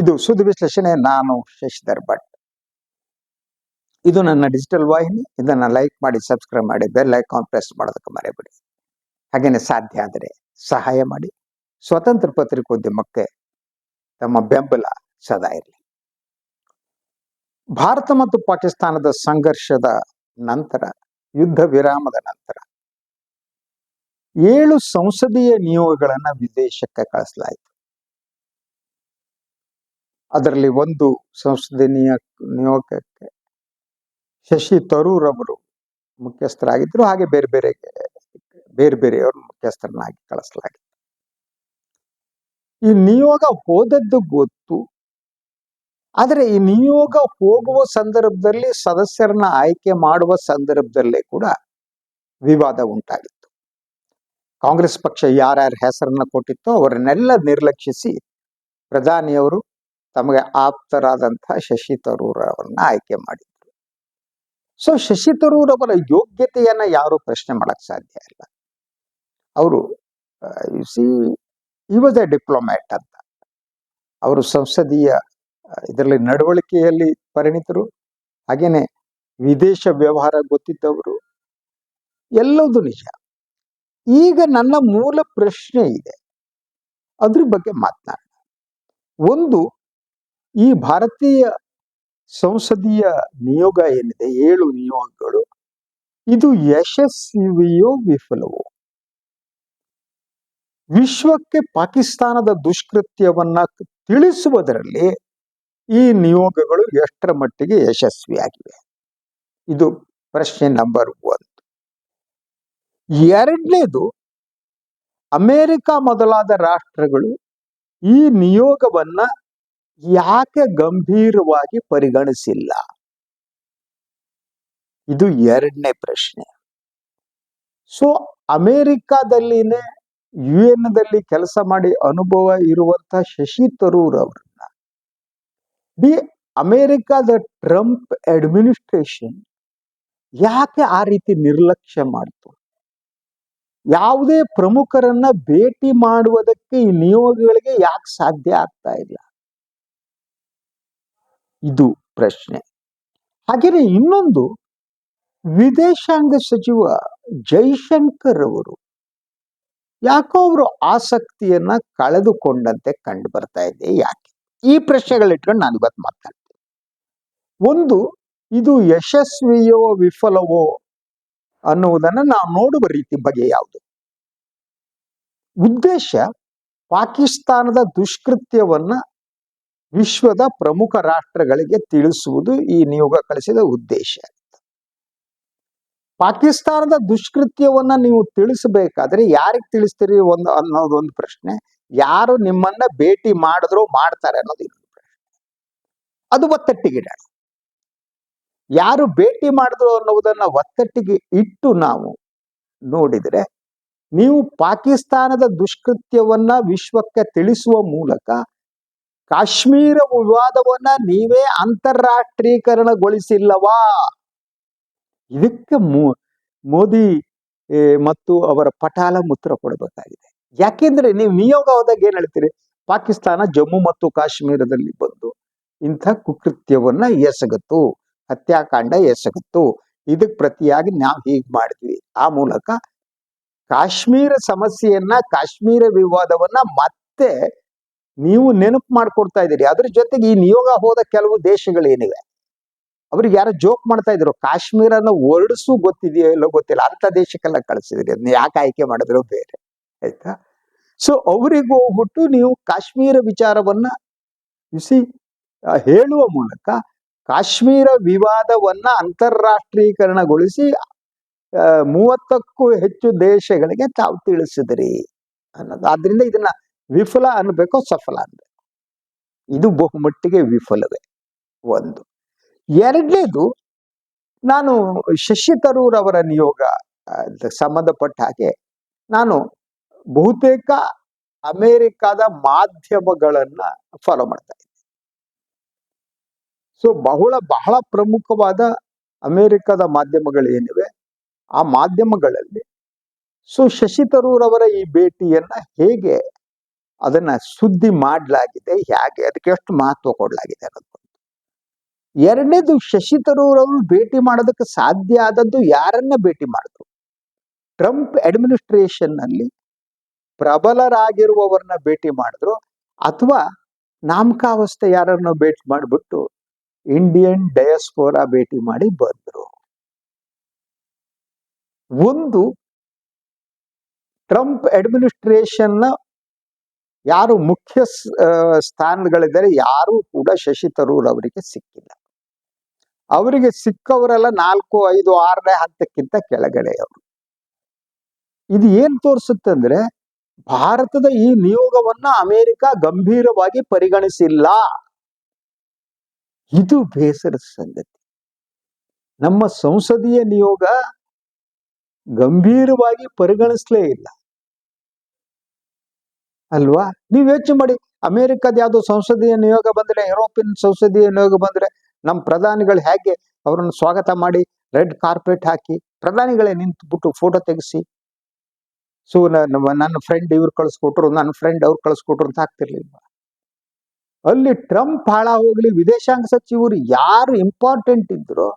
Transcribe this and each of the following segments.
ಇದು ಸುದ್ದಿ ವಿಶ್ಲೇಷಣೆ ನಾನು ಶಶಿಧರ್ ಭಟ್ ಇದು ನನ್ನ ಡಿಜಿಟಲ್ ವಾಹಿನಿ, ಇದನ್ನ ಲೈಕ್ ಮಾಡಿ ಸಬ್ಸ್ಕ್ರೈಬ್ ಮಾಡಿ ಬೆಲ್ ಐಕಾನ್ ಪ್ರೆಸ್ ಮಾಡೋದಕ್ಕೆ ಮರೆಯಬೇಡಿ. ಹಾಗೇನೆ ಸಾಧ್ಯ ಆದರೆ ಸಹಾಯ ಮಾಡಿ. ಸ್ವತಂತ್ರ ಪತ್ರಿಕೋದ್ಯಮಕ್ಕೆ ತಮ್ಮ ಬೆಂಬಲ ಸದಾ ಇರಲಿ. ಭಾರತ ಮತ್ತು ಪಾಕಿಸ್ತಾನದ ಸಂಘರ್ಷದ ನಂತರ, ಯುದ್ಧ ವಿರಾಮದ ನಂತರ, ಏಳು ಸಂಸದೀಯ ನಿಯೋಗಗಳನ್ನು ವಿದೇಶಕ್ಕೆ ಕಳಿಸಲಾಯಿತು. ಅದರಲ್ಲಿ ಒಂದು ಸಂಸದೀಯ ನಿಯೋಗಕ್ಕೆ ಶಶಿ ತರೂರ್ ಅವರು ಮುಖ್ಯಸ್ಥರಾಗಿದ್ದರು. ಹಾಗೆ ಬೇರೆ ಬೇರೆ ಬೇರೆ ಬೇರೆಯವರು ಮುಖ್ಯಸ್ಥರನ್ನಾಗಿ ಕಳಿಸಲಾಗಿತ್ತು. ಈ ನಿಯೋಗ ಹೋದದ್ದು ಗೊತ್ತು. ಆದರೆ ಈ ನಿಯೋಗ ಹೋಗುವ ಸಂದರ್ಭದಲ್ಲಿ ಸದಸ್ಯರನ್ನ ಆಯ್ಕೆ ಮಾಡುವ ಸಂದರ್ಭದಲ್ಲೇ ಕೂಡ ವಿವಾದ ಉಂಟಾಗಿತ್ತು. ಕಾಂಗ್ರೆಸ್ ಪಕ್ಷ ಯಾರ್ಯಾರ ಹೆಸರನ್ನ ಕೊಟ್ಟಿತ್ತೋ ಅವರನ್ನೆಲ್ಲ ನಿರ್ಲಕ್ಷಿಸಿ ಪ್ರಧಾನಿಯವರು ತಮಗೆ ಆಪ್ತರಾದಂಥ ಶಶಿ ತರೂರ್ ಅವರನ್ನ ಆಯ್ಕೆ ಮಾಡಿದ್ರು. ಸೊ ಶಶಿ ತರೂರ್ ಅವರ ಯೋಗ್ಯತೆಯನ್ನ ಯಾರು ಪ್ರಶ್ನೆ ಮಾಡಕ್ ಸಾಧ್ಯ ಇಲ್ಲ. ಅವರು C he was a diplomat ಅಂತ. ಅವರು ಸಂಸದೀಯ ಇದರಲ್ಲಿ ನಡವಳಿಕೆಯಲ್ಲಿ ಪರಿಣಿತರು. ಹಾಗೇನೆ ವಿದೇಶ ವ್ಯವಹಾರ ಗೊತ್ತಿದ್ದವರು. ಎಲ್ಲವೂ ನಿಜ. ಈಗ ನನ್ನ ಮೂಲ ಪ್ರಶ್ನೆ ಇದೆ. ಅದ್ರ ಬಗ್ಗೆ ಮಾತನಾಡೋಣ. ಒಂದು ಈ ಭಾರತೀಯ ಸಂಸದೀಯ ನಿಯೋಗ ಏನಿದೆ? ಏಳು ನಿಯೋಗಗಳು. ಇದು ಯಶಸ್ವಿಯೋ ವಿಫಲವೋ? ವಿಶ್ವಕ್ಕೆ ಪಾಕಿಸ್ತಾನದ ದುಷ್ಕೃತ್ಯವನ್ನ ತಿಳಿಸುವುದರಲ್ಲಿ ಈ ನಿಯೋಗಗಳು ಎಷ್ಟರ ಮಟ್ಟಿಗೆ ಯಶಸ್ವಿಯಾಗಿವೆ? ಇದು ಪ್ರಶ್ನೆ ನಂಬರ್ ಒನ್ ಎರಡನೇದು, ಅಮೇರಿಕ ಮೊದಲಾದ ರಾಷ್ಟ್ರಗಳು ಈ ನಿಯೋಗವನ್ನ ಯಾಕೆ ಗಂಭೀರವಾಗಿ ಪರಿಗಣಿಸಿಲ್ಲ? ಇದು ಎರಡನೇ ಪ್ರಶ್ನೆ. ಸೊ, ಅಮೇರಿಕಾದಲ್ಲಿನೇ ಯು ಎನ್ ದಲ್ಲಿ ಕೆಲಸ ಮಾಡಿ ಅನುಭವ ಇರುವಂತಹ ಶಶಿ ತರೂರ್ ಅವರನ್ನ. ಡಿ ಅಮೇರಿಕಾದ ಟ್ರಂಪ್ ಅಡ್ಮಿನಿಸ್ಟ್ರೇಷನ್ ಯಾಕೆ ಆ ರೀತಿ ನಿರ್ಲಕ್ಷ್ಯ ಮಾಡ್ತು? ಯಾವುದೇ ಪ್ರಮುಖರನ್ನ ಭೇಟಿ ಮಾಡುವುದಕ್ಕೆ ಈ ನಿಯೋಗಗಳಿಗೆ ಯಾಕೆ ಸಾಧ್ಯ ಆಗ್ತಾ ಇಲ್ಲ? ಇದು ಪ್ರಶ್ನೆ. ಹಾಗೆಯೇ ಇನ್ನೊಂದು ವಿದೇಶಾಂಗ ಸಚಿವ ಜೈಶಂಕರ್ ಅವರು ಯಾಕೋ ಅವರು ಆಸಕ್ತಿಯನ್ನ ಕಳೆದುಕೊಂಡಂತೆ ಕಂಡು ಬರ್ತಾ ಇದೆ, ಯಾಕೆ? ಈ ಪ್ರಶ್ನೆಗಳಿಟ್ಕೊಂಡು ನಾನು ಇವತ್ತು ಮಾತಾಡ್ತೀನಿ. ಒಂದು, ಇದು ಯಶಸ್ವಿಯೋ ವಿಫಲವೋ ಅನ್ನುವುದನ್ನು ನಾವು ನೋಡುವ ರೀತಿ ಬಗೆ ಯಾವುದು? ಉದ್ದೇಶ ಪಾಕಿಸ್ತಾನದ ದುಷ್ಕೃತ್ಯವನ್ನ ವಿಶ್ವದ ಪ್ರಮುಖ ರಾಷ್ಟ್ರಗಳಿಗೆ ತಿಳಿಸುವುದು ಈ ನಿಯೋಗ ಕಳಿಸಿದ ಉದ್ದೇಶ. ಪಾಕಿಸ್ತಾನದ ದುಷ್ಕೃತ್ಯವನ್ನ ನೀವು ತಿಳಿಸಬೇಕಾದ್ರೆ ಯಾರಿಗೆ ತಿಳಿಸ್ತೀರಿ ಒಂದು ಅನ್ನೋದೊಂದು ಪ್ರಶ್ನೆ. ಯಾರು ನಿಮ್ಮನ್ನ ಭೇಟಿ ಮಾಡಿದ್ರು ಮಾಡ್ತಾರೆ ಅನ್ನೋದು ಇನ್ನೊಂದು ಪ್ರಶ್ನೆ. ಅದು ಒತ್ತಟ್ಟಿಗಿಡೋಣ ಯಾರು ಭೇಟಿ ಮಾಡಿದ್ರು ಅನ್ನೋದನ್ನ ಒತ್ತಟ್ಟಿಗೆ ಇಟ್ಟು ನಾವು ನೋಡಿದರೆ ನೀವು ಪಾಕಿಸ್ತಾನದ ದುಷ್ಕೃತ್ಯವನ್ನ ವಿಶ್ವಕ್ಕೆ ತಿಳಿಸುವ ಮೂಲಕ ಕಾಶ್ಮೀರ ವಿವಾದವನ್ನ ನೀವೇ ಅಂತಾರಾಷ್ಟ್ರೀಕರಣಗೊಳಿಸಿಲ್ಲವಾ? ಇದಕ್ಕೆ ಮೋದಿ ಮತ್ತು ಅವರ ಪಟಾಲ ಮುತ್ರ ಕೊಡಬೇಕಾಗಿದೆ. ಯಾಕೆಂದ್ರೆ ನೀವು ನಿಯೋಗ ಹೋದಾಗ ಏನ್ ಹೇಳ್ತೀರಿ? ಪಾಕಿಸ್ತಾನ ಜಮ್ಮು ಮತ್ತು ಕಾಶ್ಮೀರದಲ್ಲಿ ಬಂದು ಇಂಥ ಕುಕೃತ್ಯವನ್ನ ಎಸಗತ್ತು, ಹತ್ಯಾಕಾಂಡ ಎಸಗತ್ತು. ಇದಕ್ ಪ್ರತಿಯಾಗಿ ನಾವು ಹೀಗ್ ಮಾಡಿದ್ವಿ. ಆ ಮೂಲಕ ಕಾಶ್ಮೀರ ಸಮಸ್ಯೆಯನ್ನ, ಕಾಶ್ಮೀರ ವಿವಾದವನ್ನ ಮತ್ತೆ ನೀವು ನೆನಪು ಮಾಡ್ಕೊಡ್ತಾ ಇದ್ದೀರಿ. ಅದ್ರ ಜೊತೆಗೆ ಈ ನಿಯೋಗ ಹೋದ ಕೆಲವು ದೇಶಗಳೇನಿವೆ ಅವ್ರಿಗೆ ಯಾರೋ ಜೋಕ್ ಮಾಡ್ತಾ ಇದ್ರು. ಕಾಶ್ಮೀರನ ಹೊರಡಿಸು ಗೊತ್ತಿದೆಯೋ ಇಲ್ಲೋ ಗೊತ್ತಿಲ್ಲ. ಅಂತ ದೇಶಕ್ಕೆಲ್ಲ ಕಳಿಸಿದ್ರಿ. ಅದನ್ನ ಯಾಕೆ ಆಯ್ಕೆ ಮಾಡಿದ್ರು ಬೇರೆ. ಆಯ್ತಾ? ಸೊ ಅವರಿಗೆ ಹೋಗ್ಬಿಟ್ಟು ನೀವು ಕಾಶ್ಮೀರ ವಿಚಾರವನ್ನ ಸಿ ಹೇಳುವ ಮೂಲಕ ಕಾಶ್ಮೀರ ವಿವಾದವನ್ನ ಅಂತಾರಾಷ್ಟ್ರೀಕರಣಗೊಳಿಸಿ ಮೂವತ್ತಕ್ಕೂ ಹೆಚ್ಚು ದೇಶಗಳಿಗೆ ತಾವು ತಿಳಿಸಿದ್ರಿ ಅನ್ನೋದು. ಆದ್ರಿಂದ ಇದನ್ನ ವಿಫಲ ಅನ್ಬೇಕೋ ಸಫಲ ಅನ್ಬೇಕು ಇದು ಬಹುಮಟ್ಟಿಗೆ ವಿಫಲವೇ ಒಂದು. ಎರಡನೇದು ನಾನು ಶಶಿ ತರೂರ್ ಅವರ ನಿಯೋಗ ಸಂಬಂಧಪಟ್ಟ ಹಾಗೆ ನಾನು ಬಹುತೇಕ ಅಮೇರಿಕಾದ ಮಾಧ್ಯಮಗಳನ್ನ ಫಾಲೋ ಮಾಡ್ತಾ ಇದ್ದೆ. ಸೊ ಬಹಳ ಬಹಳ ಪ್ರಮುಖವಾದ ಅಮೇರಿಕಾದ ಮಾಧ್ಯಮಗಳು ಏನಿವೆ, ಆ ಮಾಧ್ಯಮಗಳಲ್ಲಿ ಸೊ ಶಶಿ ತರೂರ್ ಅವರ ಈ ಭೇಟಿಯನ್ನ ಹೇಗೆ ಅದನ್ನ ಸುದ್ದಿ ಮಾಡಲಾಗಿದೆ, ಹೇಗೆ, ಅದಕ್ಕೆ ಎಷ್ಟು ಮಹತ್ವ ಕೊಡಲಾಗಿದೆ ಅನ್ನೋದು. ಎರಡನೇದು ಶಶಿ ತರೂರ್ ಅವರು ಭೇಟಿ ಮಾಡೋದಕ್ಕೆ ಸಾಧ್ಯ ಆದದ್ದು ಯಾರನ್ನ ಭೇಟಿ ಮಾಡಿದ್ರು? ಟ್ರಂಪ್ ಅಡ್ಮಿನಿಸ್ಟ್ರೇಷನ್ನಲ್ಲಿ ಪ್ರಬಲರಾಗಿರುವವರನ್ನ ಭೇಟಿ ಮಾಡಿದ್ರು ಅಥವಾ ನಾಮಕಾವಸ್ಥೆ ಯಾರನ್ನು ಭೇಟಿ ಮಾಡಿಬಿಟ್ಟು ಇಂಡಿಯನ್ ಡಯಸ್ಪೋರಾ ಭೇಟಿ ಮಾಡಿ ಬಂದ್ರು? ಒಂದು, ಟ್ರಂಪ್ ಅಡ್ಮಿನಿಸ್ಟ್ರೇಷನ್ ಯಾರು ಮುಖ್ಯ ಸ್ಥಾನಗಳಿದ್ದಾರೆ ಯಾರು ಕೂಡ ಶಶಿ ತರೂರ್ ಅವರಿಗೆ ಸಿಕ್ಕಿಲ್ಲ. ಅವರಿಗೆ ಸಿಕ್ಕವರೆಲ್ಲ ನಾಲ್ಕು, ಐದು, ಆರನೇ ಹಂತಕ್ಕಿಂತ ಕೆಳಗಡೆ ಅವರು ಇದು ಏನ್ ತೋರಿಸುತ್ತೆ ಅಂದ್ರೆ, ಭಾರತದ ಈ ನಿಯೋಗವನ್ನ ಅಮೆರಿಕ ಗಂಭೀರವಾಗಿ ಪರಿಗಣಿಸಿಲ್ಲ. ಇದು ಬೇಸರ ಸಂಗತಿ. ನಮ್ಮ ಸಂಸದೀಯ ನಿಯೋಗ ಗಂಭೀರವಾಗಿ ಪರಿಗಣಿಸಲೇ ಇಲ್ಲ. ಅಲ್ವಾ? ನೀವು ಯೋಚನೆ ಮಾಡಿ. ಅಮೆರಿಕದ ಯಾವುದೋ ಸಂಸದೀಯ ನಿಯೋಗ ಬಂದ್ರೆ, ಯುರೋಪಿಯನ್ ಸಂಸದೀಯ ನಿಯೋಗ ಬಂದ್ರೆ ನಮ್ಮ ಪ್ರಧಾನಿಗಳು ಹೇಗೆ ಅವರನ್ನು ಸ್ವಾಗತ ಮಾಡಿ, ರೆಡ್ ಕಾರ್ಪೆಟ್ ಹಾಕಿ, ಪ್ರಧಾನಿಗಳೇ ನಿಂತ್ಬಿಟ್ಟು ಫೋಟೋ ತೆಗೆಸಿ. ಸೊ ನನ್ನ ಫ್ರೆಂಡ್ ಇವ್ರು ಕಳಿಸ್ಕೊಟ್ರು ನನ್ನ ಫ್ರೆಂಡ್ ಅವ್ರು ಕಳಿಸ್ಕೊಟ್ರು ಅಂತ ಆಗ್ತಿರ್ಲಿಲ್ಲ ಅಲ್ಲಿ ಟ್ರಂಪ್ ಹಾಳ ಹೋಗ್ಲಿ ವಿದೇಶಾಂಗ ಸಚಿವರು ಯಾರು ಇಂಪಾರ್ಟೆಂಟ್ ಇದ್ರು,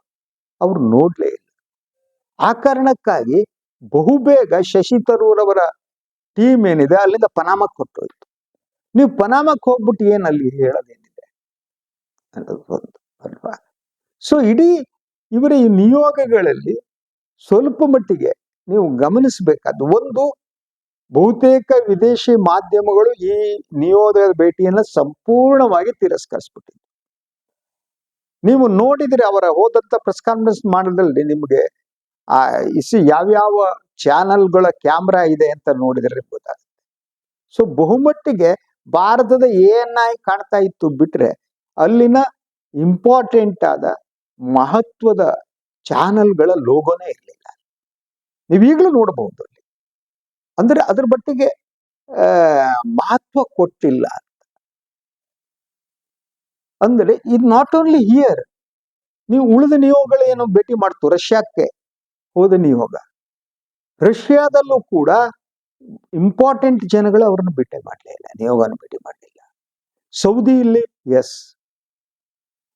ಅವ್ರು ನೋಡ್ಲೇ ಇಲ್ಲ. ಆ ಕಾರಣಕ್ಕಾಗಿ ಬಹುಬೇಗ ಶಶಿ ತರೂರ್ ಅವರ ಟೀಮ್ ಏನಿದೆ ಅಲ್ಲಿಂದ ಪನಾಮಕ್ಕೆ ಹೊರಟೋಯ್ತು. ನೀವು ಪನಾಮಕ್ ಹೋಗ್ಬಿಟ್ಟು ಏನ್ ಅಲ್ಲಿ ಹೇಳೋದೇನಿದೆ? ಅಲ್ವಾ? ಸೊ ಇಡೀ ಇವರ ಈ ನಿಯೋಗಗಳಲ್ಲಿ ಸ್ವಲ್ಪ ಮಟ್ಟಿಗೆ ನೀವು ಗಮನಿಸಬೇಕಾದ ಒಂದು, ಬಹುತೇಕ ವಿದೇಶಿ ಮಾಧ್ಯಮಗಳು ಈ ನಿಯೋಗದ ಭೇಟಿಯನ್ನ ಸಂಪೂರ್ಣವಾಗಿ ತಿರಸ್ಕರಿಸ್ಬಿಟ್ಟಿದೆ ನೀವು ನೋಡಿದ್ರೆ ಅವರ ಹೋದಂತ ಪ್ರೆಸ್ ಕಾನ್ಫರೆನ್ಸ್ ಮಾಡೋದ್ರಲ್ಲಿ ನಿಮಗೆ, ಆ, ಇಸಿ ಯಾವ್ಯಾವ ಚಾನೆಲ್ಗಳ ಕ್ಯಾಮ್ರಾ ಇದೆ ಅಂತ ನೋಡಿದ್ರೆ ಗೊತ್ತಾಗುತ್ತೆ. ಸೊ ಬಹುಮಟ್ಟಿಗೆ ಭಾರತದ ಎಎನ್ಐ ಕಾಣ್ತಾ ಇತ್ತು ಬಿಟ್ರೆ ಅಲ್ಲಿನ ಇಂಪಾರ್ಟೆಂಟ್ ಆದ ಮಹತ್ವದ ಚಾನೆಲ್ಗಳ ಲೋಗೋನೇ ಇರಲಿಲ್ಲ. ನೀವೀಗಲೂ ನೋಡಬಹುದು ಅಲ್ಲಿ. ಅಂದ್ರೆ ಅದ್ರ ಬಟ್ಟಿಗೆ ಮಹತ್ವ ಕೊಟ್ಟಿಲ್ಲ ಅಂದ್ರೆ ಇದು ನಾಟ್ ಓನ್ಲಿ ಹಿಯರ್ ನೀವು ಉಳಿದ ನಿಯೋಗಗಳೇನು ಭೇಟಿ ಮಾಡ್ತು ರಷ್ಯಾಕ್ಕೆ ಹೋದ ನಿಯೋಗ? ರಷ್ಯಾದಲ್ಲೂ ಕೂಡ ಇಂಪಾರ್ಟೆಂಟ್ ಜನಗಳು ಅವ್ರನ್ನ ಭೇಟಿ ಮಾಡಲೇ ಇಲ್ಲ, ನಿಯೋಗವನ್ನು ಭೇಟಿ ಮಾಡಲಿಲ್ಲ ಸೌದಿಯಲ್ಲಿ ಎಸ್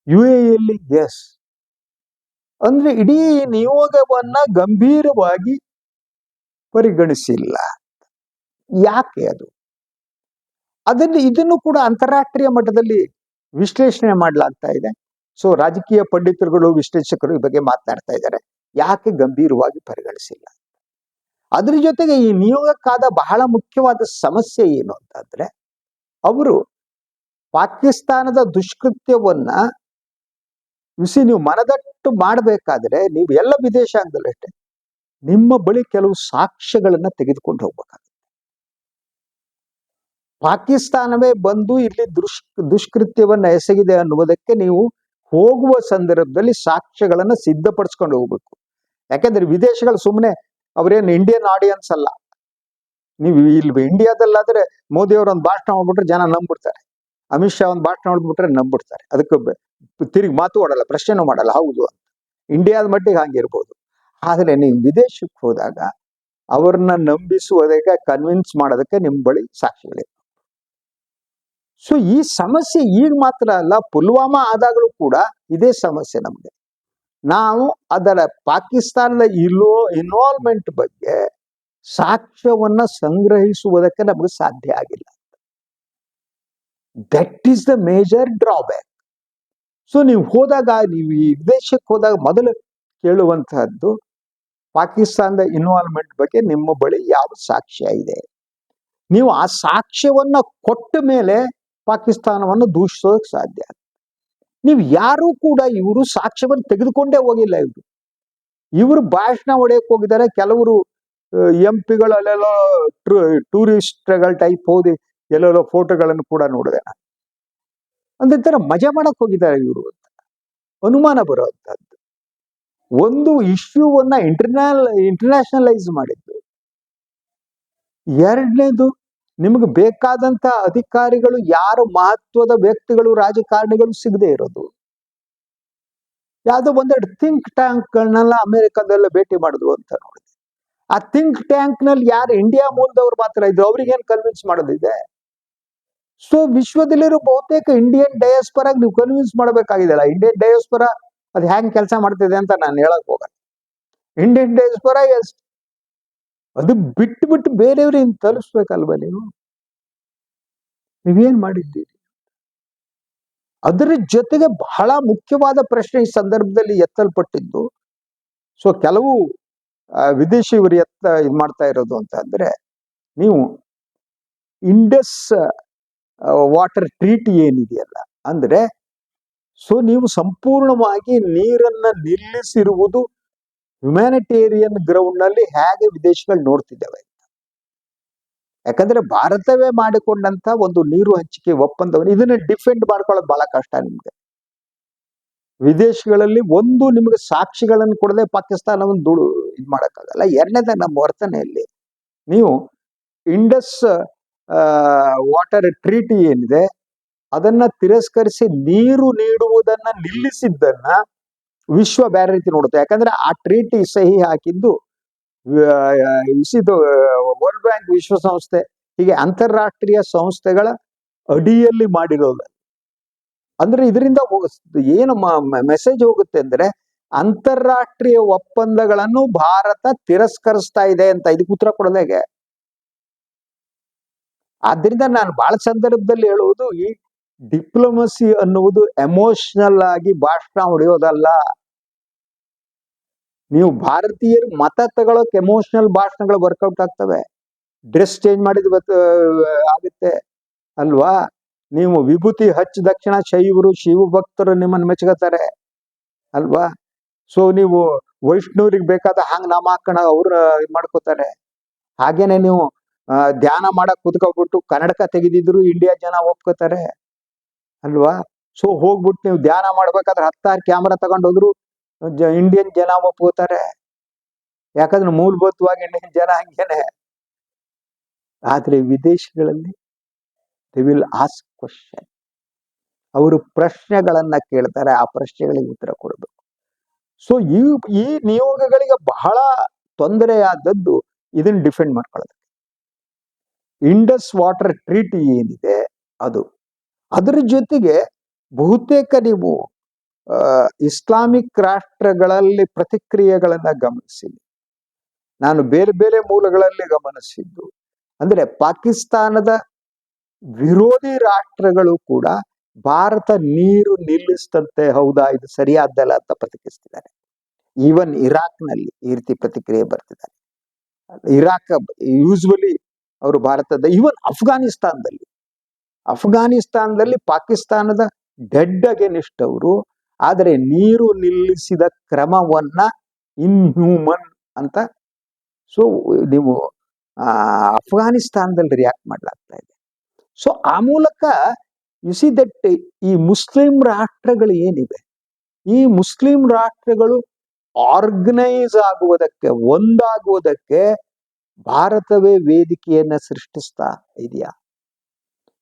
ಯು ಎಲ್ಲಿ ಎಸ್ ಅಂದ್ರೆ ಇಡೀ ನಿಯೋಗವನ್ನ ಗಂಭೀರವಾಗಿ ಪರಿಗಣಿಸಿಲ್ಲ. ಯಾಕೆ ಅದು? ಅದನ್ನು, ಇದನ್ನು ಕೂಡ ಅಂತಾರಾಷ್ಟ್ರೀಯ ಮಟ್ಟದಲ್ಲಿ ವಿಶ್ಲೇಷಣೆ ಮಾಡಲಾಗ್ತಾ ಇದೆ. ಸೊ ರಾಜಕೀಯ ಪಂಡಿತರುಗಳು, ವಿಶ್ಲೇಷಕರು ಈ ಬಗ್ಗೆ ಮಾತನಾಡ್ತಾ ಇದ್ದಾರೆ. ಯಾಕೆ ಗಂಭೀರವಾಗಿ ಪರಿಗಣಿಸಿಲ್ಲ? ಅದ್ರ ಜೊತೆಗೆ ಈ ನಿಯೋಗಕ್ಕಾದ ಬಹಳ ಮುಖ್ಯವಾದ ಸಮಸ್ಯೆ ಏನು ಅಂತಂದ್ರೆ, ಅವರು ಪಾಕಿಸ್ತಾನದ ದುಷ್ಕೃತ್ಯವನ್ನ ಬಿಸಿ ನೀವು ಮನದಟ್ಟು ಮಾಡಬೇಕಾದ್ರೆ ನೀವು ಎಲ್ಲ ವಿದೇಶಾಂಗದಲ್ಲಷ್ಟೇ ನಿಮ್ಮ ಬಳಿ ಕೆಲವು ಸಾಕ್ಷ್ಯಗಳನ್ನ ತೆಗೆದುಕೊಂಡು ಹೋಗ್ಬೇಕಾಗುತ್ತೆ. ಪಾಕಿಸ್ತಾನವೇ ಬಂದು ಇಲ್ಲಿ ದುಷ್, ದುಷ್ಕೃತ್ಯವನ್ನ ಎಸಗಿದೆ ಅನ್ನುವುದಕ್ಕೆ ನೀವು ಹೋಗುವ ಸಂದರ್ಭದಲ್ಲಿ ಸಾಕ್ಷ್ಯಗಳನ್ನ ಸಿದ್ಧಪಡಿಸ್ಕೊಂಡು ಹೋಗ್ಬೇಕು. ಯಾಕಂದ್ರೆ ವಿದೇಶಗಳು ಸುಮ್ಮನೆ ಅವರೇನು ಇಂಡಿಯನ್ ಆಡಿಯನ್ಸ್ ಅಲ್ಲ. ನೀವು ಇಲ್ಲಿ ಇಂಡಿಯಾದಲ್ಲಾದ್ರೆ ಮೋದಿ ಅವ್ರ ಒಂದು ಭಾಷಣ ಮಾಡ್ಬಿಟ್ರೆ ಜನ ನಂಬಿಡ್ತಾರೆ ಅಮಿತ್ ಶಾ ಒಂದು ಭಾಷಣ ಹೊಡೆದ್ಬಿಟ್ರೆ ನಂಬಿಡ್ತಾರೆ ಅದಕ್ಕೆ ತಿರುಗಿ ಮಾತು ಆಡಲ್ಲ, ಪ್ರಶ್ನೆನೂ ಮಾಡಲ್ಲ, ಹೌದು ಇಂಡಿಯಾದ ಮಟ್ಟಿಗೆ ಹಂಗಿರ್ಬೋದು ಆದರೆ ನೀವು ವಿದೇಶಕ್ಕೆ ಹೋದಾಗ ಅವ್ರನ್ನ ನಂಬಿಸುವುದಕ್ಕೆ ಕನ್ವಿನ್ಸ್ ಮಾಡೋದಕ್ಕೆ ನಿಮ್ಮ ಬಳಿ ಸಾಕ್ಷಿಗಳಿವೆ ಸೊ ಈ ಸಮಸ್ಯೆ ಈಗ ಮಾತ್ರ ಅಲ್ಲ, ಪುಲ್ವಾಮಾ ಆದಾಗಲೂ ಕೂಡ ಇದೇ ಸಮಸ್ಯೆ ನಮಗೆ. ನಾವು ಅದರ ಪಾಕಿಸ್ತಾನದ ಇಲ್ಲೋ ಇನ್ವಾಲ್ವ್ಮೆಂಟ್ ಬಗ್ಗೆ ಸಾಕ್ಷ್ಯವನ್ನ ಸಂಗ್ರಹಿಸುವುದಕ್ಕೆ ನಮಗೆ ಸಾಧ್ಯ ಆಗಿಲ್ಲ. That is the major drawback so ನೀವು ಹೋದಾಗ, ನೀವು ಈ ವಿದೇಶಕ್ಕೆ ಹೋದಾಗ ಮೊದಲು ಕೇಳುವಂತಹದ್ದು, ಪಾಕಿಸ್ತಾನದ ಇನ್ವಾಲ್ವ್ಮೆಂಟ್ ಬಗ್ಗೆ ನಿಮ್ಮ ಬಳಿ ಯಾವ ಸಾಕ್ಷ್ಯ ಇದೆ? ನೀವು ಆ ಸಾಕ್ಷ್ಯವನ್ನ ಕೊಟ್ಟ ಮೇಲೆ ಪಾಕಿಸ್ತಾನವನ್ನು ದೂಷಿಸೋದಕ್ಕೆ ಸಾಧ್ಯ. ನೀವು ಯಾರು ಕೂಡ ಇವರು ಸಾಕ್ಷ್ಯವನ್ನು ತೆಗೆದುಕೊಂಡೇ ಹೋಗಿಲ್ಲ ಇವರು. ಇವರು ಭಾಷಣ ಹೊಡೆಯಕ್ಕೆ ಹೋಗಿದ್ದಾರೆ. ಕೆಲವರು ಎಂ ಪಿಗಳಲ್ಲೆಲ್ಲ ಟೂರಿಸ್ಟ್ಗಳ ಟೈಪ್ ಹೋದಿ ಎಲ್ಲೆಲ್ಲೋ ಫೋಟೋಗಳನ್ನು ಕೂಡ ನೋಡಿದೆ. ಅಂದ್ರೆ ತರ ಮಜಾ ಮಾಡಕ್ ಹೋಗಿದ್ದಾರೆ ಇವರು ಅಂತ. ಅನುಮಾನ ಬರುವಂತಹದ್ದು ಒಂದು ಇಶ್ಯೂವನ್ನ ಇಂಟರ್ನಲ್ ಇಂಟರ್ನ್ಯಾಷನಲೈಸ್ ಮಾಡಿದ್ದು. ಎರಡನೇದು ನಿಮಗೆ ಬೇಕಾದಂತ ಅಧಿಕಾರಿಗಳು ಯಾರು ಮಹತ್ವದ ವ್ಯಕ್ತಿಗಳು, ರಾಜಕಾರಣಿಗಳು ಸಿಗದೆ ಇರೋದು. ಯಾವುದೋ ಒಂದೆರಡು ಥಿಂಕ್ ಟ್ಯಾಂಕ್ ಗಳನ್ನೆಲ್ಲ ಅಮೆರಿಕದಲ್ಲ ಭೇಟಿ ಮಾಡಿದ್ರು ಅಂತ ನೋಡಿದೆ ಆ ಥಿಂಕ್ ಟ್ಯಾಂಕ್ನಲ್ಲಿ ಯಾರು ಇಂಡಿಯಾ ಮೂಲದವ್ರು ಮಾತ್ರ ಇದ್ರು, ಅವ್ರಿಗೇನು ಕನ್ವಿನ್ಸ್ ಮಾಡೋದಿದೆ? ಸೊ ವಿಶ್ವದಲ್ಲಿರೋ ಬಹುತೇಕ ಇಂಡಿಯನ್ ಡಯಾಸ್ಪರಾಗ್ ನೀವು ಕನ್ವಿನ್ಸ್ ಮಾಡಬೇಕಾಗಿದೆಯಲ್ಲ ಇಂಡಿಯನ್ ಡಯಾಸ್ಪರ ಅದು ಹ್ಯಾಂಗ್ ಕೆಲಸ ಮಾಡ್ತಿದೆ ಅಂತ ನಾನು ಹೇಳಕ್ ಹೋಗಲ್ಲ. ಇಂಡಿಯನ್ ಡಯಾಸ್ಪರ ಎಸ್ ಅದು ಬಿಟ್ಟು ಬಿಟ್ಟು ಬೇರೆಯವ್ರೇನು ತಲುಪಿಸ್ಬೇಕಲ್ವ ನೀವು? ನೀವೇನ್ ಮಾಡಿದ್ದೀರಿ? ಅದರ ಜೊತೆಗೆ ಬಹಳ ಮುಖ್ಯವಾದ ಪ್ರಶ್ನೆ ಈ ಸಂದರ್ಭದಲ್ಲಿ ಎತ್ತಲ್ಪಟ್ಟಿದ್ದು. ಸೊ, ಕೆಲವು ವಿದೇಶಿ ಇವರು ಎತ್ತ, ಇದು ಮಾಡ್ತಾ ಇರೋದು ಅಂತ ಅಂದ್ರೆ, ನೀವು ಇಂಡಸ್ ವಾಟರ್ ಟ್ರೀಟ್ ಏನಿದೆಯಲ್ಲ, ಅಂದ್ರೆ, ಸೊ, ನೀವು ಸಂಪೂರ್ಣವಾಗಿ ನೀರನ್ನ ನಿಲ್ಲಿಸಿರುವುದು ಹ್ಯುಮ್ಯಾನಿಟೇರಿಯನ್ ಗ್ರೌಂಡ್ನಲ್ಲಿ ಹೇಗೆ ವಿದೇಶಗಳು ನೋಡ್ತಿದ್ದಾವೆ ಯಾಕಂದ್ರೆ ಭಾರತವೇ ಮಾಡಿಕೊಂಡಂತ ಒಂದು ನೀರು ಹಂಚಿಕೆ ಒಪ್ಪಂದವನ್ನು ಇದನ್ನ ಡಿಫೆಂಡ್ ಮಾಡ್ಕೊಳ್ಳೋದು ಬಹಳ ಕಷ್ಟ ನಿಮ್ಗೆ. ವಿದೇಶಗಳಲ್ಲಿ ಒಂದು ನಿಮಗೆ ಸಾಕ್ಷಿಗಳನ್ನು ಕೊಡದೆ ಪಾಕಿಸ್ತಾನವನ್ನು ದುಡು ಇದು ಮಾಡಕ್ಕಾಗಲ್ಲ. ಎರಡನೇದ ನಮ್ಮ ವರ್ತನೆಯಲ್ಲಿ ನೀವು ಇಂಡಸ್ ವಾಟರ್ ಟ್ರೀಟಿ ಏನಿದೆ, ಅದನ್ನ ತಿರಸ್ಕರಿಸಿ ನೀರು ನೀಡುವುದನ್ನ ನಿಲ್ಲಿಸಿದ್ದನ್ನ ವಿಶ್ವ ಬೇರೆ ರೀತಿ ನೋಡುತ್ತೆ. ಯಾಕಂದ್ರೆ ಆ ಟ್ರೀಟಿ ಸಹಿ ಹಾಕಿದ್ದು ಇಸಿದು ವರ್ಲ್ಡ್ ಬ್ಯಾಂಕ್ ವಿಶ್ವಸಂಸ್ಥೆ, ಹೀಗೆ ಅಂತಾರಾಷ್ಟ್ರೀಯ ಸಂಸ್ಥೆಗಳ ಅಡಿಯಲ್ಲಿ ಮಾಡಿರೋದು. ಅಂದ್ರೆ ಇದರಿಂದ ಏನು ಮೆಸೇಜ್ ಹೋಗುತ್ತೆ ಅಂದ್ರೆ, ಅಂತಾರಾಷ್ಟ್ರೀಯ ಒಪ್ಪಂದಗಳನ್ನು ಭಾರತ ತಿರಸ್ಕರಿಸ್ತಾ ಇದೆ ಅಂತ ಇದಕ್ಕೆ ಉತ್ತರ ಕೊಡೋದು ಹೇಗೆ? ಆದ್ರಿಂದ ನಾನು ಬಹಳ ಸಂದರ್ಭದಲ್ಲಿ ಹೇಳುವುದು ಈ ಡಿಪ್ಲೊಮಸಿ ಅನ್ನುವುದು ಎಮೋಷನಲ್ ಆಗಿ ಭಾಷಣ ಹೊಡೆಯೋದಲ್ಲ. ನೀವು ಭಾರತೀಯರು ಮತ ತಗೊಳಕ್ ಎಮೋಷನಲ್ ಭಾಷಣಗಳು ವರ್ಕೌಟ್ ಆಗ್ತವೆ. ಡ್ರೆಸ್ ಚೇಂಜ್ ಮಾಡಿದ ಆಗುತ್ತೆ. ಅಲ್ವಾ? ನೀವು ವಿಭೂತಿ ಹಚ್ಚ ದಕ್ಷಿಣ ಶೈವರು, ಶಿವ ಭಕ್ತರು ನಿಮ್ಮನ್ನು ಮೆಚ್ಚುತ್ತಾರೆ ಅಲ್ವಾ? ಸೊ ನೀವು ವೈಷ್ಣವರಿಗೆ ಬೇಕಾದ ಹಾಂಗ್ ಹಾಕೋಣ, ಅವ್ರ ಇದು ಮಾಡ್ಕೋತಾರೆ. ಹಾಗೇನೆ ನೀವು ಧ್ಯಾನ ಮಾಡಕ್ ಕುತ್ಕೊಬಿಟ್ಟು ಕನ್ನಡಕ ತೆಗೆದಿದ್ರು ಇಂಡಿಯಾ ಜನ ಒಪ್ಕೋತಾರೆ. ಅಲ್ವಾ? ಸೊ ಹೋಗ್ಬಿಟ್ಟು ನೀವು ಧ್ಯಾನ ಮಾಡ್ಬೇಕಾದ್ರೆ ಹತ್ತಾರು ಕ್ಯಾಮ್ರಾ ತಗೊಂಡೋದ್ರು ಇಂಡಿಯನ್ ಜನ ಒಪ್ಕೋತಾರೆ ಯಾಕಂದ್ರೆ ಮೂಲಭೂತವಾಗಿ ಇಂಡಿಯನ್ ಜನ ಹಂಗೇನೆ. ಆದ್ರೆ ವಿದೇಶಗಳಲ್ಲಿ ದಿ ವಿಲ್ ಆಸ್ಕ್ ಕ್ವಶನ್ ಅವರು ಪ್ರಶ್ನೆಗಳನ್ನ ಕೇಳ್ತಾರೆ, ಆ ಪ್ರಶ್ನೆಗಳಿಗೆ ಉತ್ತರ ಕೊಡಬೇಕು ಸೊ ಈ ಈ ನಿಯೋಗಗಳಿಗೆ ಬಹಳ ತೊಂದರೆಯಾದದ್ದು ಇದನ್ನ ಡಿಫೆಂಡ್ ಮಾಡ್ಕೊಳ್ಳೋದು ಇಂಡಸ್ ವಾಟರ್ ಟ್ರೀಟಿ ಏನಿದೆ ಅದು. ಅದರ ಜೊತೆಗೆ ಬಹುತೇಕ ನೀವು ಇಸ್ಲಾಮಿಕ್ ರಾಷ್ಟ್ರಗಳಲ್ಲಿ ಪ್ರತಿಕ್ರಿಯೆಗಳನ್ನ ಗಮನಿಸಿದೆ. ನಾನು ಬೇರೆ ಬೇರೆ ಮೂಲಗಳಲ್ಲಿ ಗಮನಿಸಿದ್ದು. ಅಂದ್ರೆ ಪಾಕಿಸ್ತಾನದ ವಿರೋಧಿ ರಾಷ್ಟ್ರಗಳು ಕೂಡ ಭಾರತ ನೀರು ನಿಲ್ಲಿಸ್ತಂತೆ ಹೌದಾ, ಇದು ಸರಿಯಾದ್ದಲ್ಲ ಅಂತ ಪ್ರತಿಕ್ರಿಯಿಸ್ತಿದ್ದಾರೆ. ಈವನ್ ಇರಾಕ್ನಲ್ಲಿ ಈ ರೀತಿ ಪ್ರತಿಕ್ರಿಯೆ ಬರ್ತಿದ್ದಾರೆ. ಇರಾಕ್ ಯೂಸ್ವಲಿ ಅವರು ಭಾರತದ ಈವನ್ ಅಫ್ಘಾನಿಸ್ತಾನದಲ್ಲಿ ಅಫ್ಘಾನಿಸ್ತಾನದಲ್ಲಿ ಪಾಕಿಸ್ತಾನದ ಡೆಡ್ ಅಗೇನಿಸ್ಟ್ ಅವರು ಆದರೆ ನೀರು ನಿಲ್ಲಿಸಿದ ಕ್ರಮವನ್ನ ಇನ್ಹ್ಯೂಮನ್ ಅಂತ ಸೊ ನೀವು ಅಫ್ಘಾನಿಸ್ತಾನದಲ್ಲಿ ರಿಯಾಕ್ಟ್ ಮಾಡಲಾಗ್ತಾ ಇದೆ. ಸೊ ಆ ಮೂಲಕ ಸಿ ದಟ್ ಈ ಮುಸ್ಲಿಂ ರಾಷ್ಟ್ರಗಳು ಏನಿವೆ? ಈ ಮುಸ್ಲಿಂ ರಾಷ್ಟ್ರಗಳು ಆರ್ಗನೈಸ್ ಆಗುವುದಕ್ಕೆ, ಒಂದಾಗುವುದಕ್ಕೆ ಭಾರತವೇ ವೇದಿಕೆಯನ್ನ ಸೃಷ್ಟಿಸ್ತಾ ಇದೆಯಾ?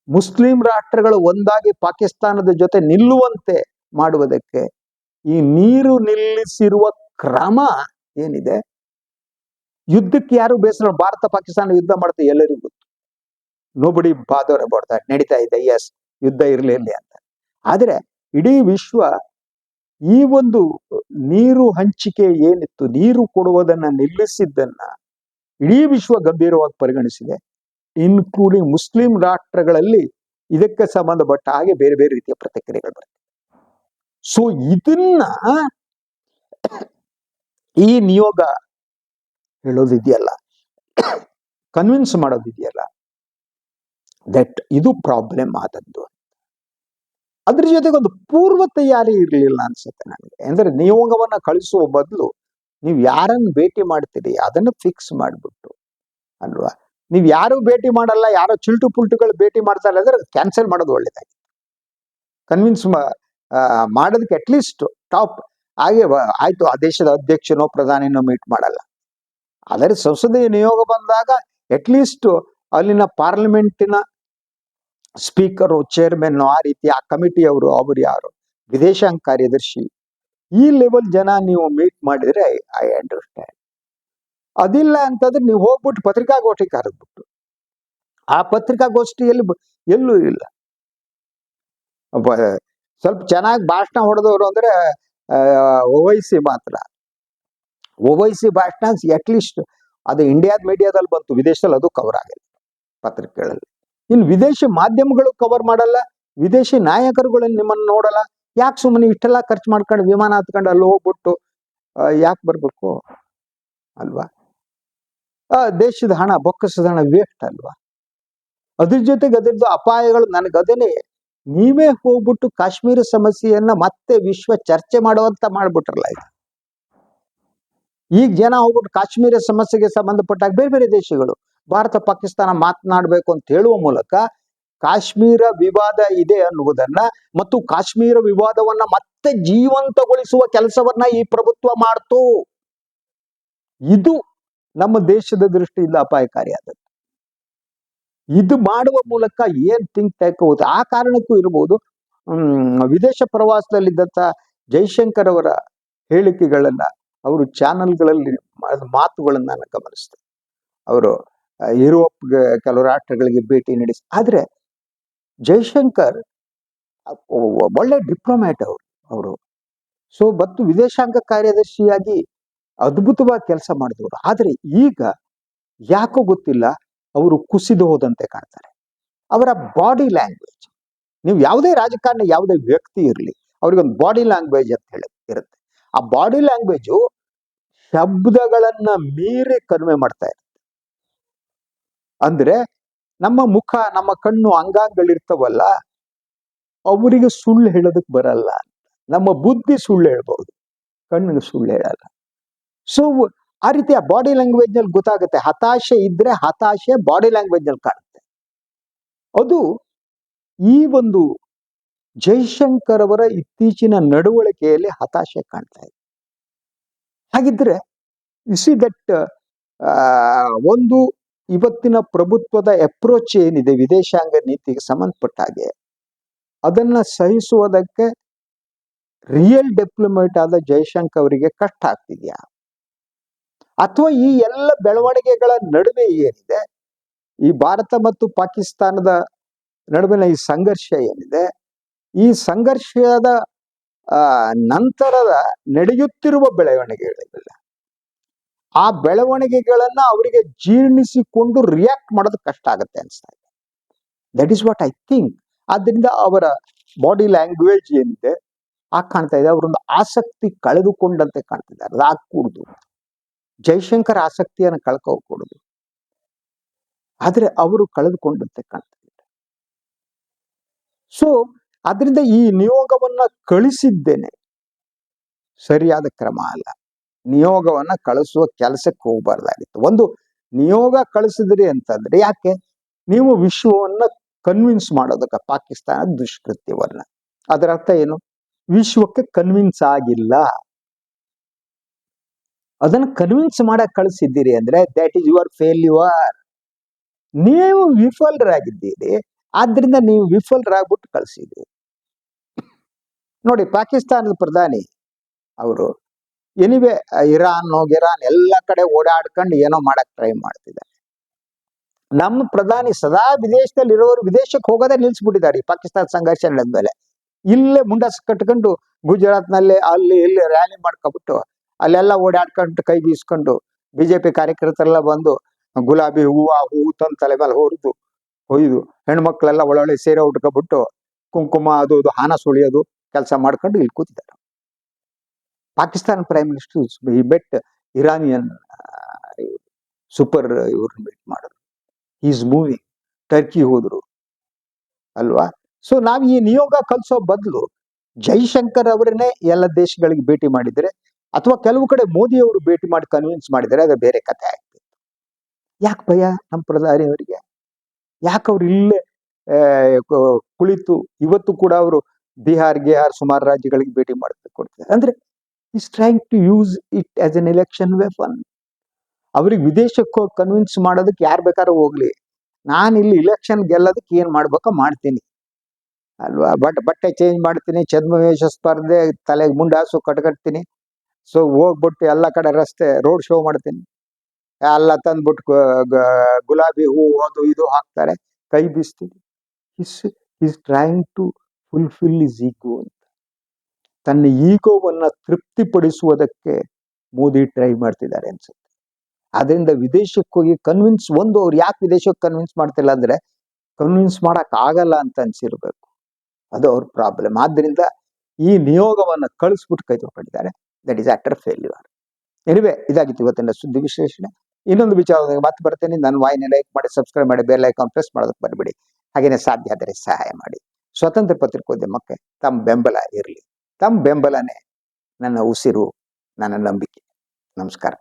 ಮುಸ್ಲಿಂ ರಾಷ್ಟ್ರಗಳು ಒಂದಾಗಿ ಪಾಕಿಸ್ತಾನದ ಜೊತೆ ನಿಲ್ಲುವಂತೆ ಮಾಡುವುದಕ್ಕೆ ಈ ನೀರು ನಿಲ್ಲಿಸಿರುವ ಕ್ರಮ ಏನಿದೆ? ಯುದ್ಧಕ್ಕೆ ಯಾರು ಬೇಸರ? ಭಾರತ, ಪಾಕಿಸ್ತಾನ ಯುದ್ಧ ಮಾಡುತ್ತೆ ಎಲ್ಲರಿಗೂ ಗೊತ್ತು. ನೋಬಡಿ ಬಾದವರ ಬಾಡ್ತಾ ನಡೀತಾ ಇದೆ. ಎಸ್ ಯುದ್ಧ ಇರಲಿ ಅಂತ. ಆದ್ರೆ ಇಡೀ ವಿಶ್ವ ಈ ಒಂದು ನೀರು ಹಂಚಿಕೆ ಏನಿತ್ತು, ನೀರು ಕೊಡುವುದನ್ನ ನಿಲ್ಲಿಸಿದ್ದನ್ನ ಇಡೀ ವಿಶ್ವ ಗಂಭೀರವಾಗಿ ಪರಿಗಣಿಸಿದೆ. ಇನ್ಕ್ಲೂಡಿಂಗ್ ಮುಸ್ಲಿಂ ರಾಷ್ಟ್ರಗಳಲ್ಲಿ ಇದಕ್ಕೆ ಸಂಬಂಧಪಟ್ಟ ಹಾಗೆ ಬೇರೆ ಬೇರೆ ರೀತಿಯ ಪ್ರತಿಕ್ರಿಯೆಗಳು ಬರ್ತವೆ. ಸೊ ಇದನ್ನ ಈ ನಿಯೋಗ ಹೇಳೋದಿದೆಯಲ್ಲ ಕನ್ವಿನ್ಸ್ ಮಾಡೋದಿದೆಯಲ್ಲ ದಟ್ ಇದು ಪ್ರಾಬ್ಲಮ್ ಆದದ್ದು. ಅದ್ರ ಜೊತೆಗೆ ಒಂದು ಪೂರ್ವ ತಯಾರಿ ಇರಲಿಲ್ಲ ಅನ್ಸುತ್ತೆ ನನಗೆ. ಅಂದ್ರೆ ನಿಯೋಗವನ್ನ ಕಳಿಸುವ ಬದಲು ನೀವು ಯಾರನ್ನ ಭೇಟಿ ಮಾಡ್ತೀರಿ, ಅದನ್ನ ಫಿಕ್ಸ್ ಮಾಡ್ಬಿಟ್ಟು, ಅಲ್ವಾ? ನೀವು ಯಾರು ಭೇಟಿ ಮಾಡಲ್ಲ, ಯಾರೋ ಚಿಲ್ಟು ಪುಲ್ಟುಗಳು ಭೇಟಿ ಮಾಡ್ತಾರೆ ಅಂದ್ರೆ ಕ್ಯಾನ್ಸಲ್ ಮಾಡೋದು ಒಳ್ಳೇದಾಗಿ ಕನ್ವಿನ್ಸ್ ಮಾಡೋದಕ್ಕೆ ಅಟ್ಲೀಸ್ಟ್ ಟಾಪ್ ಹಾಗೆ ಆಯಿತು, ಆ ದೇಶದ ಅಧ್ಯಕ್ಷನೋ, ಪ್ರಧಾನಿನೋ ಮೀಟ್ ಮಾಡಲ್ಲ. ಆದರೆ ಸಂಸದೀಯ ನಿಯೋಗ ಬಂದಾಗ ಅಟ್ಲೀಸ್ಟ್ ಅಲ್ಲಿನ ಪಾರ್ಲಿಮೆಂಟಿನ ಸ್ಪೀಕರು ಚೇರ್ಮನ್ ಆ ರೀತಿ, ಆ ಕಮಿಟಿಯವರು ಅವರು ಯಾರು? ವಿದೇಶಾಂಗ ಕಾರ್ಯದರ್ಶಿ. ಈ ಲೆವೆಲ್ ಜನ ನೀವು ಮೀಟ್ ಮಾಡಿದ್ರೆ ಐ ಅಂಡರ್ಸ್ಟ್ಯಾಂಡ್ ಅದಿಲ್ಲ ಅಂತಂದ್ರೆ ನೀವು ಹೋಗ್ಬಿಟ್ಟು ಪತ್ರಿಕಾಗೋಷ್ಠಿ ಕರೆದ್ಬಿಟ್ಟು. ಆ ಪತ್ರಿಕಾಗೋಷ್ಠಿಯಲ್ಲಿ ಎಲ್ಲೂ ಇಲ್ಲ. ಸ್ವಲ್ಪ ಚೆನ್ನಾಗಿ ಭಾಷಣ ಹೊಡೆದವರು ಅಂದ್ರೆ ಓವೈಸಿ ಮಾತ್ರ. ಓವೈಸಿ ಭಾಷಣ ಅಟ್ಲೀಸ್ಟ್ ಅದು ಇಂಡಿಯಾದ ಮೀಡಿಯಾದಲ್ಲಿ ಬಂತು ವಿದೇಶದಲ್ಲಿ ಅದು ಕವರ್ ಆಗಿಲ್ಲ ಪತ್ರಿಕೆಗಳಲ್ಲಿ. ಇನ್ನು ವಿದೇಶಿ ಮಾಧ್ಯಮಗಳು ಕವರ್ ಮಾಡಲ್ಲ ವಿದೇಶಿ ನಾಯಕರುಗಳು ನಿಮ್ಮನ್ನು ನೋಡಲ್ಲ ಯಾಕೆ ಸುಮ್ಮನೆ ಇಷ್ಟೆಲ್ಲ ಖರ್ಚು ಮಾಡ್ಕೊಂಡು ವಿಮಾನ ಹತ್ಕೊಂಡು ಅಲ್ಲಿ ಹೋಗ್ಬಿಟ್ಟು ಯಾಕೆ ಬರಬೇಕು ಅಲ್ವಾ? ಆ, ದೇಶದ ಹಣ ಬೊಕ್ಕಸದ ಹಣ ವೇಸ್ಟ್ ಅಲ್ವಾ? ಅದ್ರ ಜೊತೆಗೆ ಅದ್ರದ್ದು ಅಪಾಯಗಳು ನನಗದೇನೆ ನೀವೇ ಹೋಗ್ಬಿಟ್ಟು ಕಾಶ್ಮೀರ ಸಮಸ್ಯೆಯನ್ನ ಮತ್ತೆ ವಿಶ್ವ ಚರ್ಚೆ ಮಾಡುವಂತ ಮಾಡ್ಬಿಟ್ರಲ್ಲ ಈಗ. ಈಗ ಜನ ಹೋಗ್ಬಿಟ್ಟು ಕಾಶ್ಮೀರ ಸಮಸ್ಯೆಗೆ ಸಂಬಂಧಪಟ್ಟಾಗ ಬೇರೆ ಬೇರೆ ದೇಶಗಳು, ಭಾರತ ಪಾಕಿಸ್ತಾನ ಮಾತನಾಡಬೇಕು ಅಂತ ಹೇಳುವ ಮೂಲಕ ಕಾಶ್ಮೀರ ವಿವಾದ ಇದೆ ಅನ್ನುವುದನ್ನ ಮತ್ತು ಕಾಶ್ಮೀರ ವಿವಾದವನ್ನ ಮತ್ತೆ ಜೀವಂತಗೊಳಿಸುವ ಕೆಲಸವನ್ನ ಈ ಪ್ರಭುತ್ವ ಮಾಡ್ತು. ಇದು ನಮ್ಮ ದೇಶದ ದೃಷ್ಟಿಯಿಂದ ಅಪಾಯಕಾರಿಯಾದದ್ದು ಇದು ಮಾಡುವ ಮೂಲಕ ಏನ್ ಥಿಂಕ್ ಟ್ಯಾಕ್ ಹೋಗುತ್ತೆ? ಆ ಕಾರಣಕ್ಕೂ ಇರಬಹುದು ಹ್ಮ್, ವಿದೇಶ ಪ್ರವಾಸದಲ್ಲಿದ್ದಂತ ಜೈಶಂಕರ್ ಅವರ ಹೇಳಿಕೆಗಳನ್ನ ಅವರು ಚಾನೆಲ್ಗಳಲ್ಲಿ ಮಾತುಗಳನ್ನ ನಾನು ಗಮನಿಸಿದೆ. ಅವರು ಯುರೋಪ್ ಕೆಲವು ರಾಷ್ಟ್ರಗಳಿಗೆ ಭೇಟಿ ನಡೆಸಿ ಆದ್ರೆ ಜೈಶಂಕರ್ ಒಳ್ಳೆ ಡಿಪ್ಲೊಮ್ಯಾಟ್ ಅವರು ಅವರು. ಸೊ ಮತ್ತು ವಿದೇಶಾಂಗ ಕಾರ್ಯದರ್ಶಿಯಾಗಿ ಅದ್ಭುತವಾಗಿ ಕೆಲಸ ಮಾಡಿದವರು. ಆದ್ರೆ ಈಗ ಯಾಕೋ ಗೊತ್ತಿಲ್ಲ ಅವರು ಕುಸಿದು ಹೋದಂತೆ ಕಾಣ್ತಾರೆ. ಅವರ ಬಾಡಿ ಲ್ಯಾಂಗ್ವೇಜ್ ನೀವು ಯಾವುದೇ ರಾಜಕಾರಣ, ಯಾವುದೇ ವ್ಯಕ್ತಿ ಇರಲಿ ಅವ್ರಿಗೊಂದು ಬಾಡಿ ಲ್ಯಾಂಗ್ವೇಜ್ ಅಂತ ಹೇಳಿ ಇರುತ್ತೆ. ಆ ಬಾಡಿ ಲ್ಯಾಂಗ್ವೇಜು ಶಬ್ದಗಳನ್ನ ಮೀರಿ ಕಡಿಮೆ ಮಾಡ್ತಾ ಇರುತ್ತೆ. ಅಂದ್ರೆ ನಮ್ಮ ಮುಖ, ನಮ್ಮ ಕಣ್ಣು ಅಂಗಾಂಗಗಳಿರ್ತವಲ್ಲ, ಅವರಿಗೆ ಸುಳ್ಳು ಹೇಳೋದಕ್ಕೆ ಬರಲ್ಲ ನಮ್ಮ ಬುದ್ಧಿ ಸುಳ್ಳು ಹೇಳ್ಬಹುದು ಕಣ್ಣಿಗೆ ಸುಳ್ಳು ಹೇಳಲ್ಲ. ಸೊ ಆ ರೀತಿ ಆ ಬಾಡಿ ಲ್ಯಾಂಗ್ವೇಜ್ನಲ್ಲಿ ಗೊತ್ತಾಗುತ್ತೆ. ಹತಾಶೆ ಇದ್ರೆ ಹತಾಶೆ ಬಾಡಿ ಲ್ಯಾಂಗ್ವೇಜ್ನಲ್ಲಿ ಕಾಣುತ್ತೆ. ಅದು ಈ ಒಂದು ಜೈಶಂಕರ್ ಅವರ ಇತ್ತೀಚಿನ ನಡವಳಿಕೆಯಲ್ಲಿ ಹತಾಶೆ ಕಾಣ್ತಾ ಇದೆ. ಹಾಗಿದ್ರೆ ಸಿ ದಟ್ ಒಂದು ಇವತ್ತಿನ ಪ್ರಭುತ್ವದ ಅಪ್ರೋಚ್ ಏನಿದೆ, ವಿದೇಶಾಂಗ ನೀತಿಗೆ ಸಂಬಂಧಪಟ್ಟ ಹಾಗೆ, ಅದನ್ನ ಸಹಿಸುವುದಕ್ಕೆ ರಿಯಲ್ ಡಿಪ್ಲೊಮೇಟ್ ಆದ ಜೈಶಂಕರ್ ಅವರಿಗೆ ಕಷ್ಟ ಆಗ್ತಿದ್ಯಾ? ಅಥವಾ ಈ ಎಲ್ಲ ಬೆಳವಣಿಗೆಗಳ ನಡುವೆ ಏನಿದೆ? ಈ ಭಾರತ ಮತ್ತು ಪಾಕಿಸ್ತಾನದ ನಡುವಿನ ಈ ಸಂಘರ್ಷ ಏನಿದೆ? ಈ ಸಂಘರ್ಷದ ನಂತರದ ನಡೆಯುತ್ತಿರುವ ಬೆಳವಣಿಗೆಗಳಿವೆಲ್ಲ. ಆ ಬೆಳವಣಿಗೆಗಳನ್ನ ಅವರಿಗೆ ಜೀರ್ಣಿಸಿಕೊಂಡು ರಿಯಾಕ್ಟ್ ಮಾಡೋದು ಕಷ್ಟ ಆಗುತ್ತೆ ಅನ್ಸ್ತಾ ಇದೆ. That is what I think ಆದ್ರಿಂದ ಅವರ ಬಾಡಿ ಲ್ಯಾಂಗ್ವೇಜ್ ಏನಿದೆ, ಆ ಕಾಣ್ತಾ ಇದೆ. ಅವರೊಂದು ಆಸಕ್ತಿ ಕಳೆದುಕೊಂಡಂತೆ ಕಾಣ್ತಿದ್ದಾರೆ ಅದು ಆಗ್ಕೂಡ್ದು ಜೈಶಂಕರ್ ಆಸಕ್ತಿಯನ್ನು ಕಳ್ಕೋಕೂಡುದು ಆದ್ರೆ ಅವರು ಕಳೆದುಕೊಂಡಂತೆ ಕಾಣ್ತಿದ್ದಾರೆ ಸೊ ಅದರಿಂದ ಈ ನಿಯೋಗವನ್ನ ಕಳಿಸಿದ್ದೇನೆ. ಸರಿಯಾದ ಕ್ರಮ ಅಲ್ಲ. ನಿಯೋಗವನ್ನ ಕಳಿಸುವ ಕೆಲಸಕ್ಕೆ ಹೋಗಬಾರ್ದಾಗಿತ್ತು. ಒಂದು ನಿಯೋಗ ಕಳಿಸಿದ್ರಿ ಅಂತಂದ್ರೆ ಯಾಕೆ? ನೀವು ವಿಶ್ವವನ್ನ ಕನ್ವಿನ್ಸ್ ಮಾಡೋದಕ್ಕೆ ಪಾಕಿಸ್ತಾನ ದುಷ್ಕೃತ್ಯವನ್ನ. ಅದರ ಅರ್ಥ ಏನು? ವಿಶ್ವಕ್ಕೆ ಕನ್ವಿನ್ಸ್ ಆಗಿಲ್ಲ. ಅದನ್ನ ಕನ್ವಿನ್ಸ್ ಮಾಡಕ್ ಕಳಿಸಿದ್ದೀರಿ ಅಂದ್ರೆ ದಟ್ ಈಸ್ ಯುವರ್ ಫೇಲ್ಯೂರ್ ನೀವು ವಿಫಲರಾಗಿದ್ದೀರಿ. ಆದ್ರಿಂದ ನೀವು ವಿಫಲರಾಗ್ಬಿಟ್ಟು ಕಳಿಸಿದ್ದೀರಿ. ನೋಡಿ, ಪಾಕಿಸ್ತಾನದ ಪ್ರಧಾನಿ ಅವರು ಎನಿವೆ ಇರಾನ್ ಗಿರಾನ್ ಎಲ್ಲ ಕಡೆ ಓಡಾಡ್ಕೊಂಡು ಏನೋ ಮಾಡಕ್ ಟ್ರೈ ಮಾಡ್ತಿದ್ದಾರೆ. ನಮ್ಮ ಪ್ರಧಾನಿ ಸದಾ ವಿದೇಶದಲ್ಲಿ ಇರೋರು ವಿದೇಶಕ್ಕೆ ಹೋಗೋದೇ ನಿಲ್ಸ್ಬಿಟ್ಟಿದ್ದಾರೆ ಪಾಕಿಸ್ತಾನ ಸಂಘರ್ಷ ನಡೆದ್ಮೇಲೆ ಇಲ್ಲೇ ಮುಂಡಸ್ ಕಟ್ಕೊಂಡು ಗುಜರಾತ್ನಲ್ಲಿ ಅಲ್ಲಿ ಇಲ್ಲಿ ರ್ಯಾಲಿ ಮಾಡ್ಕೊಬಿಟ್ಟು ಅಲ್ಲೆಲ್ಲ ಓಡಾಡ್ಕೊಂಡು ಕೈ ಬೀಸ್ಕೊಂಡು ಬಿಜೆಪಿ ಕಾರ್ಯಕರ್ತರೆಲ್ಲ ಬಂದು ಗುಲಾಬಿ ಹೂವು ಹೂವು ತಂದು ತಲೆ ಮೇಲೆ ಹೊರದು ಹೊಯ್ದು ಹೆಣ್ಮಕ್ಳೆಲ್ಲ ಒಳ್ಳೊಳ್ಳೆ ಸೀರೆ ಉಟ್ಕೊಬಿಟ್ಟು ಕುಂಕುಮ ಅದು ಅದು ಹಾನ ಸುಳಿಯೋದು ಕೆಲಸ ಮಾಡ್ಕೊಂಡು ಇಲ್ಲಿ ಕೂತಿದ್ದಾರೆ. ಪಾಕಿಸ್ತಾನ ಪ್ರೈಮ್ ಮಿನಿಸ್ಟರ್ ಈ ಬೆಟ್ ಇರಾನಿಯನ್ ಸೂಪರ್ ಇವ್ರನ್ನ ಭೇಟಿ ಮಾಡಿದ್ರು. ಈಸ್ ಮೂವಿಂಗ್ ಟರ್ಕಿ ಹೋದ್ರು. ಅಲ್ವಾ? ಸೊ ನಾವು ಈ ನಿಯೋಗ ಕಲಿಸೋ ಬದಲು ಜೈಶಂಕರ್ ಅವರನ್ನೇ ಎಲ್ಲ ದೇಶಗಳಿಗೆ ಭೇಟಿ ಮಾಡಿದ್ರೆ ಅಥವಾ ಕೆಲವು ಕಡೆ ಮೋದಿ ಅವರು ಭೇಟಿ ಮಾಡಿ ಕನ್ವಿನ್ಸ್ ಮಾಡಿದರೆ ಅದು ಬೇರೆ ಕಥೆ ಆಗ್ತಿತ್ತು. ಯಾಕೆ ಭಯ ನಮ್ಮ ಪ್ರಧಾನಿ ಅವರಿಗೆ? ಯಾಕೆ ಅವ್ರು ಇಲ್ಲೇ ಕುಳಿತು ಇವತ್ತು ಕೂಡ ಅವರು ಬಿಹಾರ್ಗೆ ಗಿಹಾರ್ ಸುಮಾರು ರಾಜ್ಯಗಳಿಗೆ ಭೇಟಿ ಮಾಡ್ತಾ ಕೊಡ್ತಾರೆ. ಅಂದ್ರೆ is trying to use it as an election weapon ಅವ್ರಿಗೆ ವಿದೇಶಕ್ಕೆ ಹೋಗಿ ಕನ್ವಿನ್ಸ್ ಮಾಡೋದಕ್ಕೆ ಯಾರು ಬೇಕಾದ್ರೂ ಹೋಗ್ಲಿ. ನಾನು ಇಲ್ಲಿ ಇಲೆಕ್ಷನ್ ಗೆಲ್ಲೋದಕ್ಕೆ ಏನು ಮಾಡ್ಬೇಕೋ ಮಾಡ್ತೀನಿ. ಅಲ್ವಾ? ಬಟ್, ಬಟ್ಟೆ ಚೇಂಜ್ ಮಾಡ್ತೀನಿ ಚದ್ಮವೇಶ ಸ್ಪರ್ಧೆ, ತಲೆಗೆ ಮುಂಡಾಸು ಕಟ್ಕಟ್ತೀನಿ. ಸೊ ಹೋಗ್ಬಿಟ್ಟು ಎಲ್ಲ ಕಡೆ ರಸ್ತೆ ರೋಡ್ ಶೋ ಮಾಡ್ತೀನಿ. ಎಲ್ಲ ತಂದ್ಬಿಟ್ಟು ಗುಲಾಬಿ ಹೂವು ಅದು, ಇದು ಹಾಕ್ತಾರೆ. ಕೈ ಬೀಸ್ತೀನಿ. Is is trying to fulfil his ego ಅಂತ. ತನ್ನ ಈಗೋವನ್ನು ತೃಪ್ತಿಪಡಿಸುವುದಕ್ಕೆ ಮೋದಿ ಟ್ರೈ ಮಾಡ್ತಿದ್ದಾರೆ ಅನ್ಸುತ್ತೆ. ಅದರಿಂದ ವಿದೇಶಕ್ಕೆ ಹೋಗಿ ಕನ್ವಿನ್ಸ್ ಒಂದು, ಅವ್ರು ಯಾಕೆ ವಿದೇಶಕ್ಕೆ ಕನ್ವಿನ್ಸ್ ಮಾಡ್ತಿಲ್ಲ ಅಂದ್ರೆ ಕನ್ವಿನ್ಸ್ ಮಾಡಕ್ ಆಗಲ್ಲ ಅಂತ ಅನ್ಸಿರ್ಬೇಕು. ಅದು ಅವ್ರ ಪ್ರಾಬ್ಲಮ್ ಆದ್ದರಿಂದ ಈ ನಿಯೋಗವನ್ನ ಕಳಿಸ್ಬಿಟ್ಟು ಕೈ ತಗೊಂಡಿದ್ದಾರೆ that is utter failure anyway ಇದಾಗಿತ್ತು ಇವತ್ತಿನ ಸುದ್ದಿ ವಿಶ್ಲೇಷಣೆ. ಇನ್ನೊಂದು ವಿಚಾರದಾಗ ಮತ್ತೆ ಬರ್ತೇನೆ. ನನ್ನ ವಾಹಿನಿ ಲೈಕ್ ಮಾಡಿ ಸಬ್ಸ್ಕ್ರೈಬ್ ಮಾಡಿ ಬೇರೆ ಐಕಾನ್ ಪ್ರೆಸ್ ಮಾಡೋದಕ್ಕೆ ಬರಬೇಡಿ ಹಾಗೇನೆ ಸಾಧ್ಯ ಆದರೆ ಸಹಾಯ ಮಾಡಿ. ಸ್ವತಂತ್ರ ಪತ್ರಿಕೋದ್ಯಮಕ್ಕೆ ತಮ್ಮ ಬೆಂಬಲ ಇರಲಿ. ತಮ್ಮ ಬೆಂಬಲನೇ ನನ್ನ ಉಸಿರು, ನನ್ನ ನಂಬಿಕೆ. ನಮಸ್ಕಾರ.